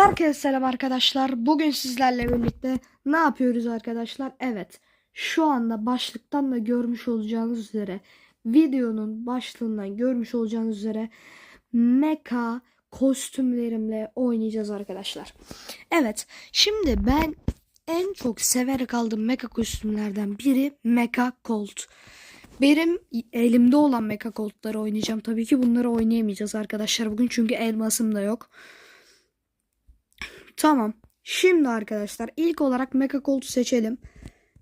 Herkese selam arkadaşlar. Bugün sizlerle birlikte ne yapıyoruz arkadaşlar? Evet. Şu anda başlıktan da görmüş olacağınız üzere videonun başlığından görmüş olacağınız üzere mecha kostümlerimle oynayacağız arkadaşlar. Evet. Şimdi ben en çok severek aldığım mecha kostümlerden biri Mecha Colt. Benim elimde olan Mecha Colt'ları oynayacağım. Tabii ki bunları oynayamayacağız arkadaşlar bugün çünkü elmasım da yok. Tamam. Şimdi arkadaşlar ilk olarak Mecha Colt'u seçelim.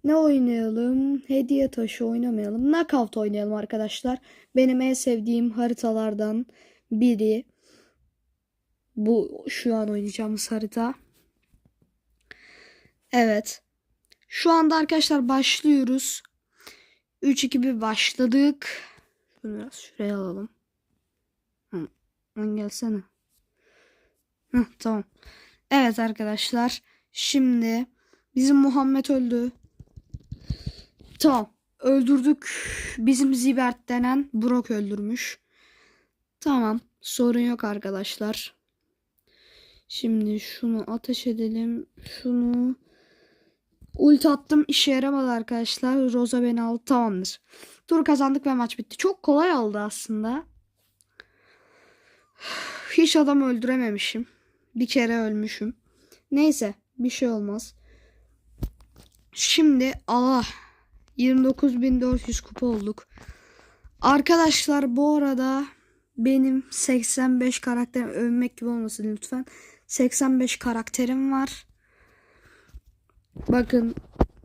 Ne oynayalım? Hediye taşı oynamayalım. Knockout oynayalım arkadaşlar. Benim en sevdiğim haritalardan biri. Bu şu an oynayacağımız harita. Evet. Şu anda arkadaşlar başlıyoruz. 3-2-1 başladık. Şunu biraz şuraya alalım. Hı. Gelsene. Hı, tamam. Evet arkadaşlar. Şimdi bizim Muhammed öldü. Tamam. Öldürdük. Bizim Zibert denen Brock öldürmüş. Tamam. Sorun yok arkadaşlar. Şimdi şunu ateş edelim. Şunu ulti attım. işe yaramadı arkadaşlar. Rosa beni aldı. Tamamdır. Tur kazandık ve maç bitti. Çok kolay oldu aslında. Hiç adam öldürememişim. Bir kere ölmüşüm. Neyse bir şey olmaz. Şimdi Allah 29.400 kupa olduk. Arkadaşlar bu arada benim 85 karakterim övmek gibi olmasın lütfen. 85 karakterim var. Bakın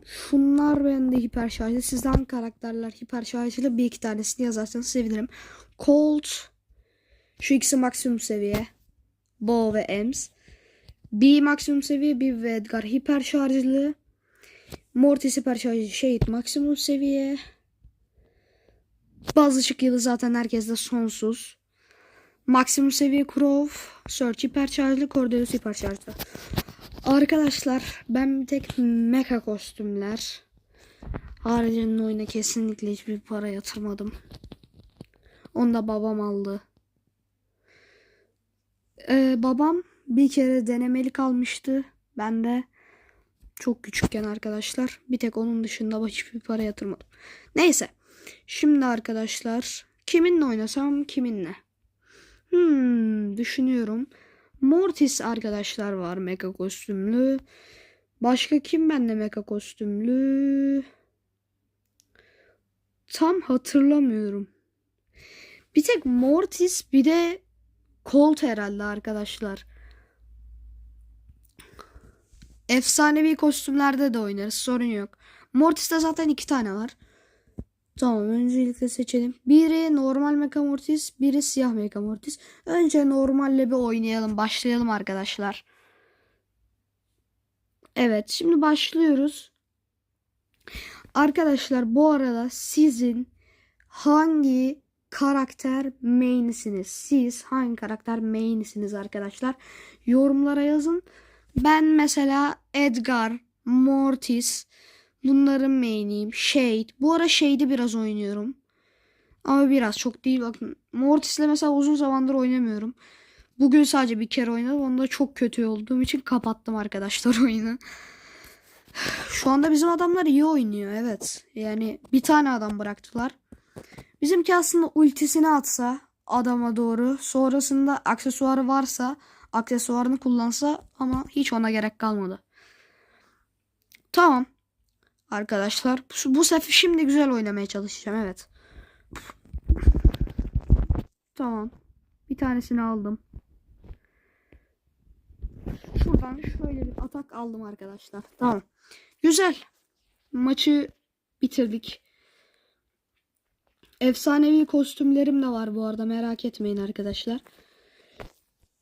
şunlar bende hiper şarjlı. Sizden karakterler hiper şarjlı bir iki tanesini yazarsanız sevinirim. Colt şu ikisi maksimum seviye. Bo ve Ems. Bir maksimum seviye bir ve Edgar hiper şarjlı. Mortis hiper şarjlı Shade maksimum seviye. Bazı ışık yılı zaten herkeste sonsuz. Maksimum seviye Crow. Search hiper şarjlı. Cordelius hiper şarjlı. Arkadaşlar ben bir tek mecha kostümler. Haricinde oyuna kesinlikle hiçbir para yatırmadım. Onu da babam aldı. Ee, babam bir kere denemeli kalmıştı. Ben de çok küçükken arkadaşlar. Bir tek onun dışında hiçbir para yatırmadım. Neyse. Şimdi arkadaşlar kiminle oynasam kiminle? Hmm, düşünüyorum. Mortis arkadaşlar var mega kostümlü. Başka kim bende mega kostümlü? Tam hatırlamıyorum. Bir tek Mortis bir de Colt herhalde arkadaşlar. Efsanevi kostümlerde de oynarız. Sorun yok. Mortis'te zaten iki tane var. Tamam öncelikle seçelim. Biri normal Mecha Mortis, biri siyah Mecha Mortis. Önce normalle bir oynayalım. Başlayalım arkadaşlar. Evet şimdi başlıyoruz. Arkadaşlar bu arada sizin hangi karakter main'isiniz? Siz hangi karakter main'isiniz arkadaşlar? Yorumlara yazın. Ben mesela Edgar, Mortis bunların main'iyim. Shade. Bu ara Shade'i biraz oynuyorum. Ama biraz çok değil bakın. Mortis'le mesela uzun zamandır oynamıyorum. Bugün sadece bir kere oynadım. Onda çok kötü olduğum için kapattım arkadaşlar oyunu. Şu anda bizim adamlar iyi oynuyor evet. Yani bir tane adam bıraktılar. Bizimki aslında ultisini atsa adama doğru. Sonrasında aksesuarı varsa aksesuarını kullansa ama hiç ona gerek kalmadı. Tamam. Arkadaşlar bu, bu sefer şimdi güzel oynamaya çalışacağım evet. Tamam. Bir tanesini aldım. Şuradan şöyle bir atak aldım arkadaşlar. Tamam. Güzel. Maçı bitirdik. Efsanevi kostümlerim de var bu arada merak etmeyin arkadaşlar.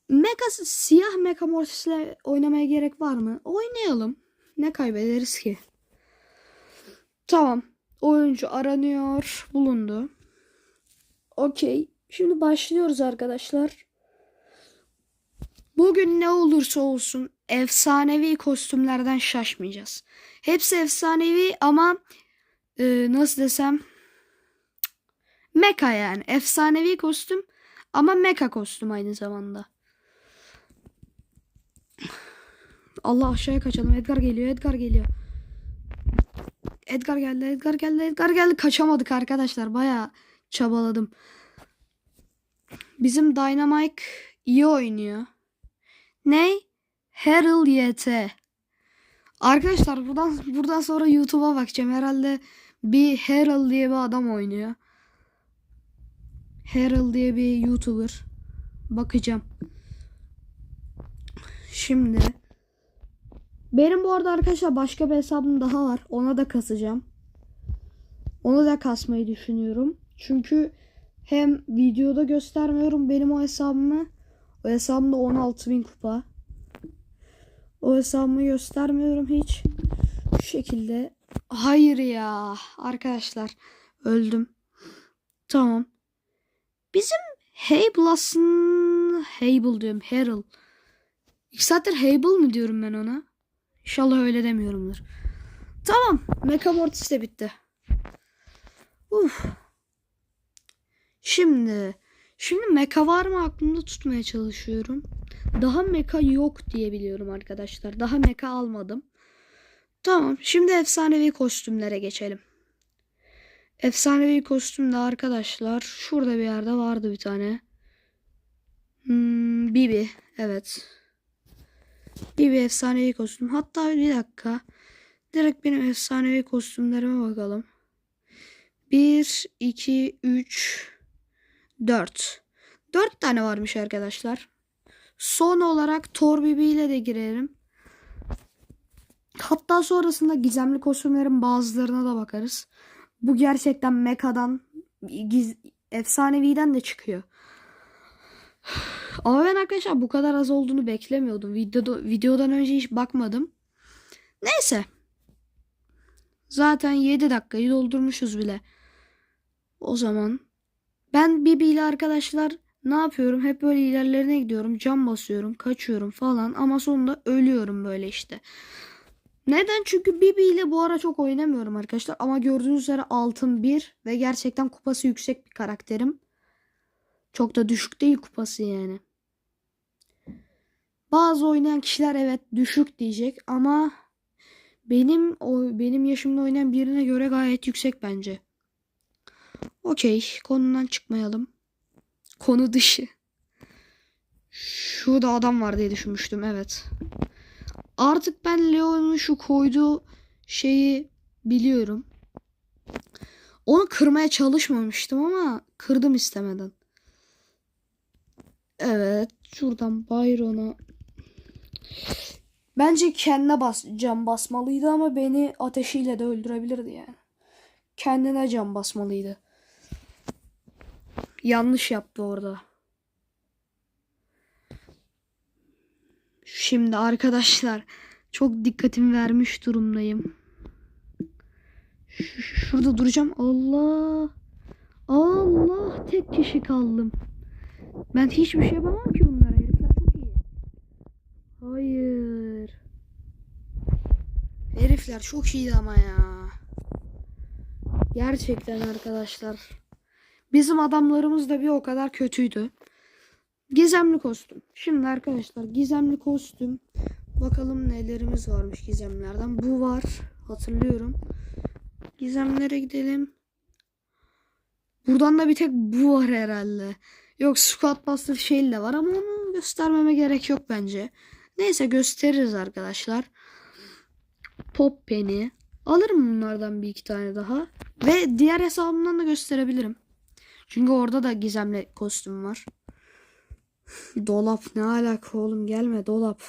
Mega siyah Mega Mortis'le oynamaya gerek var mı? Oynayalım. Ne kaybederiz ki? Tamam. Oyuncu aranıyor. Bulundu. Okey. Şimdi başlıyoruz arkadaşlar. Bugün ne olursa olsun efsanevi kostümlerden şaşmayacağız. Hepsi efsanevi ama e, nasıl desem Mecha yani. Efsanevi kostüm ama mecha kostüm aynı zamanda. Allah aşağıya kaçalım. Edgar geliyor. Edgar geliyor. Edgar geldi. Edgar geldi. Edgar geldi. Kaçamadık arkadaşlar. Bayağı çabaladım. Bizim Dynamite iyi oynuyor. Ne? Herald YT. Arkadaşlar buradan buradan sonra YouTube'a bakacağım. Herhalde bir Herald diye bir adam oynuyor. Herald diye bir YouTuber. Bakacağım. Şimdi benim bu arada arkadaşlar başka bir hesabım daha var. Ona da kasacağım. Onu da kasmayı düşünüyorum. Çünkü hem videoda göstermiyorum benim o hesabımı. O hesabımda 16.000 kupa. O hesabımı göstermiyorum hiç. Şu şekilde. Hayır ya. Arkadaşlar öldüm. Tamam. Bizim Hable'ın Hable diyorum. Herald. İki saattir Hable mı diyorum ben ona? İnşallah öyle demiyorumdur. Tamam. Mecha Mortis de bitti. Uf. Şimdi şimdi mecha var mı aklımda tutmaya çalışıyorum. Daha mecha yok diye biliyorum arkadaşlar. Daha mecha almadım. Tamam. Şimdi efsanevi kostümlere geçelim. Efsanevi kostümde arkadaşlar şurada bir yerde vardı bir tane. Hmm, Bibi. Evet. Bibi efsanevi kostüm. Hatta bir dakika. Direkt benim efsanevi kostümlerime bakalım. 1, 2, 3, 4. 4 tane varmış arkadaşlar. Son olarak Thor Bibi ile de girerim. Hatta sonrasında gizemli kostümlerin bazılarına da bakarız. Bu gerçekten Meka'dan giz, efsaneviden de çıkıyor. Ama ben arkadaşlar bu kadar az olduğunu beklemiyordum. Videoda, videodan önce hiç bakmadım. Neyse. Zaten 7 dakikayı doldurmuşuz bile. O zaman ben Bibi ile arkadaşlar ne yapıyorum? Hep böyle ilerlerine gidiyorum. Cam basıyorum, kaçıyorum falan ama sonunda ölüyorum böyle işte. Neden? Çünkü Bibi ile bu ara çok oynamıyorum arkadaşlar. Ama gördüğünüz üzere altın 1 ve gerçekten kupası yüksek bir karakterim. Çok da düşük değil kupası yani. Bazı oynayan kişiler evet düşük diyecek ama benim o benim yaşımda oynayan birine göre gayet yüksek bence. Okey, konudan çıkmayalım. Konu dışı. Şurada adam var diye düşünmüştüm evet. Artık ben Leon'un şu koyduğu şeyi biliyorum. Onu kırmaya çalışmamıştım ama kırdım istemeden. Evet. Şuradan Byron'a. Bence kendine bas can basmalıydı ama beni ateşiyle de öldürebilirdi yani. Kendine can basmalıydı. Yanlış yaptı orada. Şimdi arkadaşlar çok dikkatim vermiş durumdayım. Ş- şurada duracağım. Allah. Allah tek kişi kaldım. Ben hiçbir şey yapamam ki bunlara. Herifler çok iyi. Hayır. Herifler çok iyiydi ama ya. Gerçekten arkadaşlar. Bizim adamlarımız da bir o kadar kötüydü. Gizemli kostüm. Şimdi arkadaşlar gizemli kostüm. Bakalım nelerimiz varmış gizemlerden. Bu var. Hatırlıyorum. Gizemlere gidelim. Buradan da bir tek bu var herhalde. Yok Squad Buster şey de var ama onu göstermeme gerek yok bence. Neyse gösteririz arkadaşlar. Pop Penny. Alırım bunlardan bir iki tane daha. Ve diğer hesabımdan da gösterebilirim. Çünkü orada da gizemli kostüm var. Dolap ne alaka oğlum gelme dolap.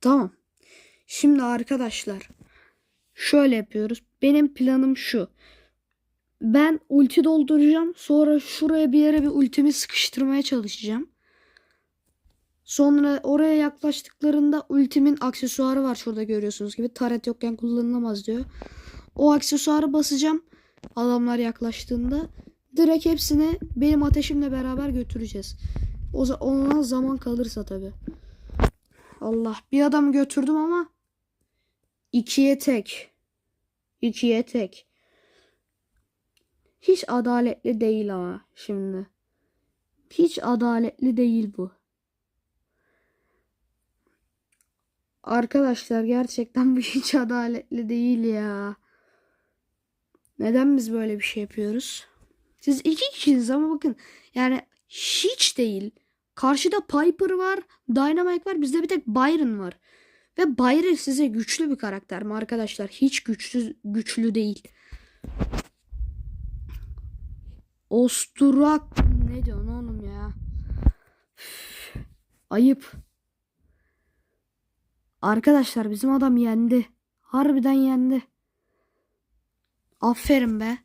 Tamam. Şimdi arkadaşlar şöyle yapıyoruz. Benim planım şu. Ben ulti dolduracağım. Sonra şuraya bir yere bir ultimi sıkıştırmaya çalışacağım. Sonra oraya yaklaştıklarında ultimin aksesuarı var şurada görüyorsunuz gibi. Taret yokken kullanılamaz diyor. O aksesuarı basacağım. Adamlar yaklaştığında direkt hepsini benim ateşimle beraber götüreceğiz. O ona zaman kalırsa tabi. Allah bir adamı götürdüm ama ikiye tek. İkiye tek. Hiç adaletli değil ama şimdi. Hiç adaletli değil bu. Arkadaşlar gerçekten bu hiç adaletli değil ya. Neden biz böyle bir şey yapıyoruz? Siz iki kişisiniz ama bakın yani hiç değil. Karşıda Piper var, Dynamite var, bizde bir tek Byron var. Ve Byron size güçlü bir karakter mi arkadaşlar? Hiç güçsüz güçlü değil. Osturak ne diyorsun oğlum ya? Ayıp. Arkadaşlar bizim adam yendi. Harbiden yendi. Aferin be.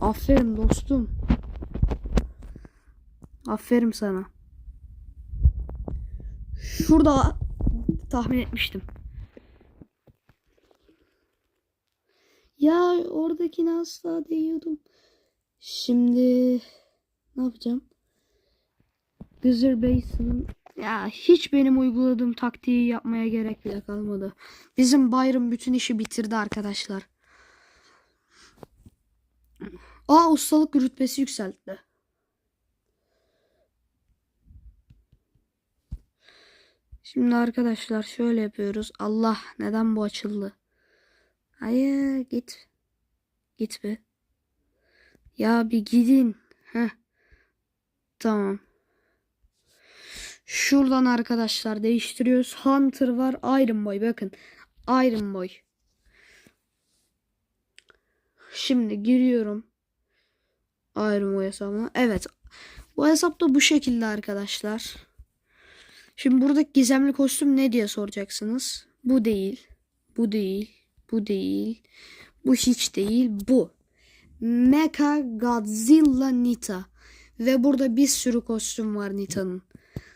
Aferin dostum. Aferin sana. Şurada tahmin etmiştim. Ya oradakini asla değiyordum. Şimdi ne yapacağım? Gızır Basin'ın ya hiç benim uyguladığım taktiği yapmaya gerek bile kalmadı. Bizim Byron bütün işi bitirdi arkadaşlar. Aa ustalık rütbesi yükseltti. Şimdi arkadaşlar şöyle yapıyoruz. Allah neden bu açıldı? Hayır git. Git be. Ya bir gidin. Heh. Tamam. Şuradan arkadaşlar değiştiriyoruz. Hunter var. Iron Boy. Bakın. Iron Boy. Şimdi giriyorum. Iron Boy hesabına. Evet. Bu hesap da bu şekilde arkadaşlar. Şimdi buradaki gizemli kostüm ne diye soracaksınız. Bu değil. Bu değil. Bu değil. Bu hiç değil. Bu. Mecha Godzilla Nita. Ve burada bir sürü kostüm var Nita'nın.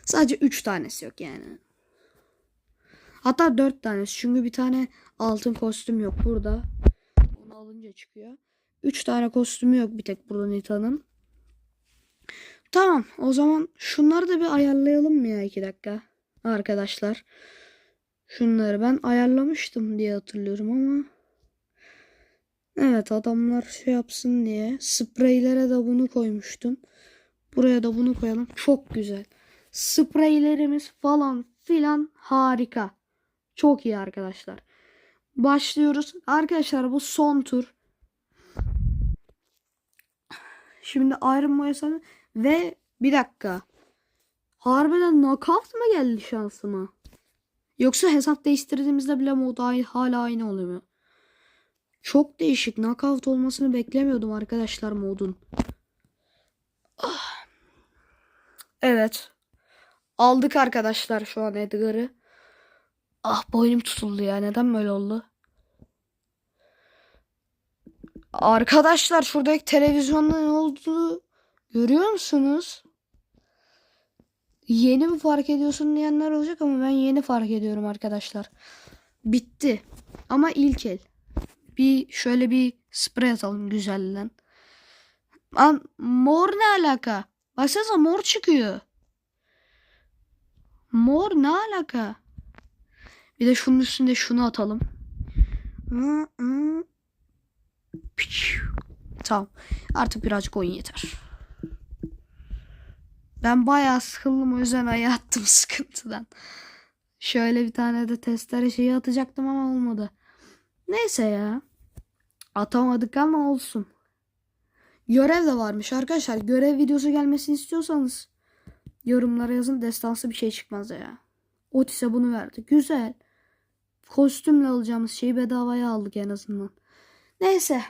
Sadece 3 tanesi yok yani. Hatta 4 tanesi. Çünkü bir tane altın kostüm yok burada. Onu alınca çıkıyor. 3 tane kostümü yok bir tek burada Nita'nın. Tamam o zaman şunları da bir ayarlayalım mı ya 2 dakika arkadaşlar. Şunları ben ayarlamıştım diye hatırlıyorum ama. Evet adamlar şey yapsın diye. Spreylere de bunu koymuştum. Buraya da bunu koyalım. Çok güzel. Spreylerimiz falan filan harika. Çok iyi arkadaşlar. Başlıyoruz. Arkadaşlar bu son tur. Şimdi Mayasa'nın ve bir dakika. Harbiden knockout mı geldi şansıma? Yoksa hesap değiştirdiğimizde bile mod hala aynı oluyor mu? Çok değişik. Knockout olmasını beklemiyordum arkadaşlar modun. Ah. Evet. Aldık arkadaşlar şu an Edgar'ı. Ah boynum tutuldu ya. Neden böyle oldu? Arkadaşlar şuradaki televizyonda ne olduğunu görüyor musunuz? Yeni mi fark ediyorsun diyenler olacak ama ben yeni fark ediyorum arkadaşlar. Bitti. Ama ilk el. Bir şöyle bir sprey atalım güzelden. Lan mor ne alaka? Baksanıza mor çıkıyor. Mor ne alaka? Bir de şunun üstünde şunu atalım. Tamam. Artık birazcık oyun yeter. Ben bayağı sıkıldım o yüzden aya attım sıkıntıdan. Şöyle bir tane de testere şeyi atacaktım ama olmadı. Neyse ya. Atamadık ama olsun. Görev de varmış arkadaşlar. Görev videosu gelmesini istiyorsanız yorumlara yazın. Destansı bir şey çıkmaz ya. Otis'e bunu verdi. Güzel. Kostümle alacağımız şeyi bedavaya aldık en azından. Neyse.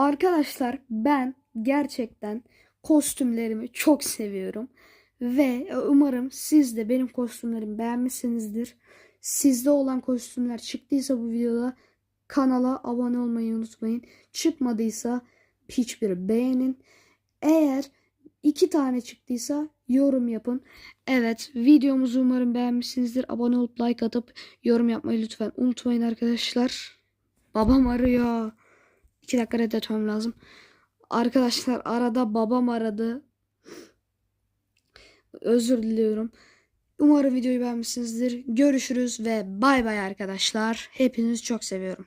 Arkadaşlar ben gerçekten kostümlerimi çok seviyorum. Ve umarım siz de benim kostümlerimi beğenmişsinizdir. Sizde olan kostümler çıktıysa bu videoda kanala abone olmayı unutmayın. Çıkmadıysa hiçbiri beğenin. Eğer iki tane çıktıysa yorum yapın. Evet videomuzu umarım beğenmişsinizdir. Abone olup like atıp yorum yapmayı lütfen unutmayın arkadaşlar. Babam arıyor. İki dakika reddetmem lazım. Arkadaşlar arada babam aradı. Özür diliyorum. Umarım videoyu beğenmişsinizdir. Görüşürüz ve bay bay arkadaşlar. Hepinizi çok seviyorum.